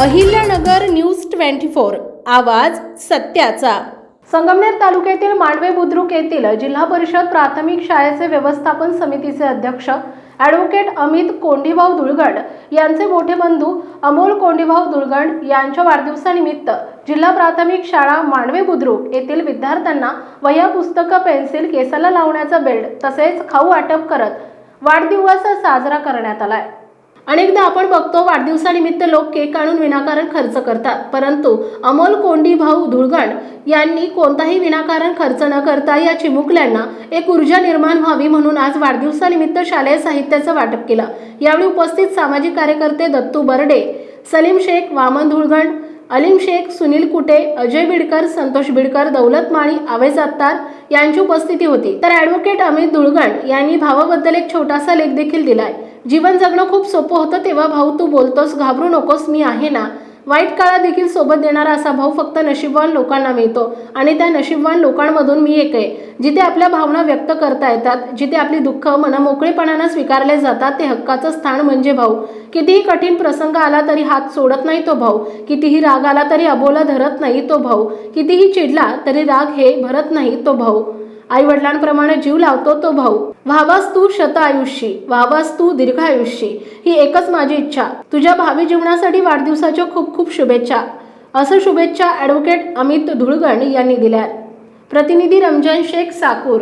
Ahilyanagar news twenty four आवाज सत्याचा. संगमनेर तालुक्यातील मांडवे बुद्रुक येथील जिल्हा परिषद प्राथमिक शाळेचे व्यवस्थापन समितीचे अध्यक्ष ॲडव्होकेट अमित कोंडीभाऊ दुळगड यांचे मोठे बंधू अमोल कोंडीभाऊ दुळगड यांच्या वाढदिवसानिमित्त जिल्हा प्राथमिक शाळा मांडवे बुद्रुक येथील विद्यार्थ्यांना वह्या पुस्तकं पेन्सिल केसाला लावण्याचा बेल्ट तसेच खाऊ वाटप करत वाढदिवस साजरा करण्यात आलाय. अनेकदा आपण बघतो वाढदिवसानिमित्त लोक केक आणून विनाकारण खर्च करतात. परंतु अमोल कोंडी भाऊ धुळगण यांनी कोणताही विनाकारण खर्च न करता या चिमुकल्यांना एक ऊर्जा निर्माण व्हावी म्हणून आज वाढदिवसानिमित्त शालेय साहित्याचं वाटप केलं. यावेळी उपस्थित सामाजिक कार्यकर्ते दत्तू बर्डे सलीम शेख वामन धुळगण अलीम शेख सुनील कुटे अजय बिडकर संतोष बिडकर दौलत माळी आवेज अत्तार यांची उपस्थिती होती. तर ॲडव्होकेट अमित दुळगण यांनी भावाबद्दल एक छोटासा लेख देखील दिलाय. जीवन जगणं खूप सोपं होतं तेव्हा भाऊ तू बोलतोस घाबरू नकोस मी आहे ना. वाईट काळात देखील सोबत देणारा असा भाऊ फक्त नशीबवान लोकांना मिळतो. आणि त्या नशीबवान लोकांमधून मी एक आहे. जिथे आपल्या भावना व्यक्त करता येतात जिथे आपली दुःख मनमोकळेपणानं स्वीकारले जातात ते हक्काचं स्थान म्हणजे भाऊ. कितीही कठीण प्रसंग आला तरी हात सोडत नाही तो भाऊ. कितीही राग आला तरी अबोला धरत नाही तो भाऊ. कितीही चिडला तरी राग हे भरत नाही तो भाऊ. आई वडिलांप्रमाणे जीव लावतो तो भाऊ. व्हावास तू शत आयुष्यी व्हावास तू दीर्घ आयुष्यी ही एकच माझी इच्छा. तुझ्या भावी जीवनासाठी वाढदिवसाच्या खूप खूप शुभेच्छा. असं शुभेच्छा ॲडव्होकेट अमित धुळगण यांनी दिल्या प्रतिनिधी रमजान शेख साकूर.